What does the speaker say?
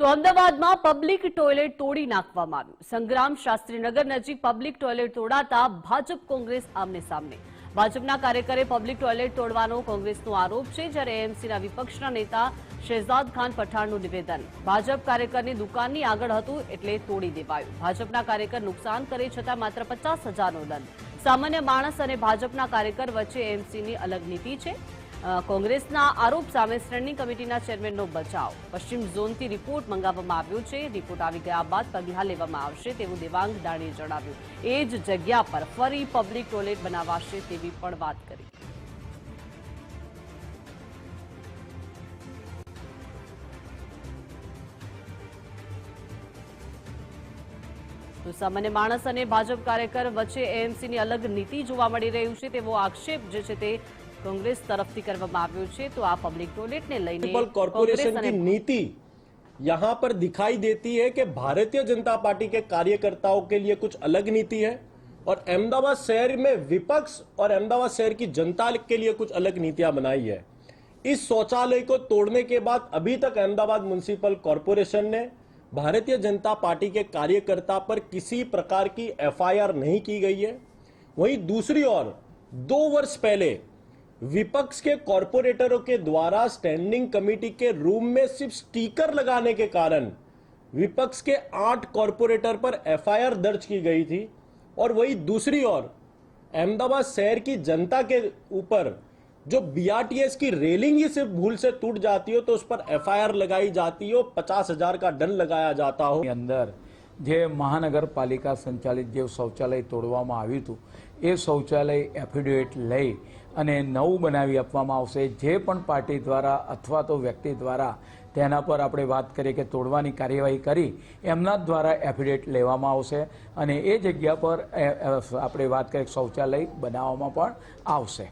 તો અમદાવાદમાં public toilet તોડી નાખવામાં આવ્યું. સંગ્રામ શાસ્ત્રીનગર નજીક પબ્લિક ટોયલેટ તોડાતા ભાજપ કોંગ્રેસ આમને સામને ભાજપના કાર્યકરે પબ્લિક ટોયલેટ તોડવાનો કોંગ્રેસનો આરોપ છે, જ્યારે એએમસીના વિપક્ષના નેતા શહેજાદ ખાન પઠાણનું નિવેદન. ભાજપ કાર્યકરની દુકાનની આગળ હતું એટલે તોડી દેવાયું. ભાજપના કાર્યકર નુકસાન કરે છતાં માત્ર પચાસ હજારનો દંડ. સામાન્ય માણસ અને ભાજપના કાર્યકર વચ્ચે એએમસીની અલગ નીતિ છે. કોંગ્રેસના આરોપ સામે શ્રેણી કમિટીના ચેરમેનનો બચાવ. પશ્ચિમ ઝોનથી રિપોર્ટ મંગાવવામાં આવ્યો છે. રિપોર્ટ આવી ગયા બાદ પગલાં લેવામાં આવશે તેવું દેવાંગ દાણીએ જણાવ્યું. એ જ જગ્યા પર ફરી પબ્લિક ટોયલેટ બનાવાશે તેવી પણ વાત કરી. તો સામાન્ય માણસ અને ભાજપ કાર્યકર વચ્ચે એએમસીની અલગ નીતિ જોવા મળી રહ્યું છે તેવો આક્ષેપ જે છે તે કોંગ્રેસ તરફથી કરવામાં આવ્યો છે તો આ પબ્લિક ટોયલેટને લઈને म्युनिसिपल કોંગ્રેસ कॉरपोरेशन અને की नीति यहाँ पर दिखाई देती है कि भारतीय जनता पार्टी के कार्यकर्ताओं के लिए कुछ अलग नीति है और अहमदाबाद शहर में विपक्ष और अहमदाबाद शहर की जनता के लिए कुछ अलग नीतियां बनाई है इस शौचालय को तोड़ने के बाद अभी तक अहमदाबाद म्युनिसिपल कॉरपोरेशन ने भारतीय जनता पार्टी के कार्यकर्ता पर किसी प्रकार की एफआईआर नहीं की गई है वहीं दूसरी ओर दो वर्ष पहले विपक्ष के कॉरपोरेटरों के द्वारा स्टैंडिंग कमेटी के रूम में सिर्फ़ स्टीकर लगाने के कारण विपक्ष के आठ कॉरपोरेटर पर एफआईआर दर्ज की गई थी और वही दूसरी ओर अहमदाबाद शहर की जनता के ऊपर जो बीआरटीएस की रेलिंग ही सिर्फ़ भूल से टूट जाती हो तो उस पर एफआईआर लगाई जाती हो, पचास हज़ार का दंड लगाया जाता हो। अंदर જે મહાનગરપાલિકા સંચાલિત જે શૌચાલય તોડવામાં આવ્યું હતું, એ શૌચાલય એફિડેવિટ લઈ અને નવું બનાવી આપવામાં આવશે. જે પણ પાર્ટી દ્વારા અથવા તો વ્યક્તિ દ્વારા તેના પર આપણે વાત કરીએ કે તોડવાની કાર્યવાહી કરી, એમના દ્વારા એફિડેવિટ લેવામાં આવશે અને એ જગ્યા પર આપણે વાત કરીએ શૌચાલય બનાવવામાં પણ આવશે.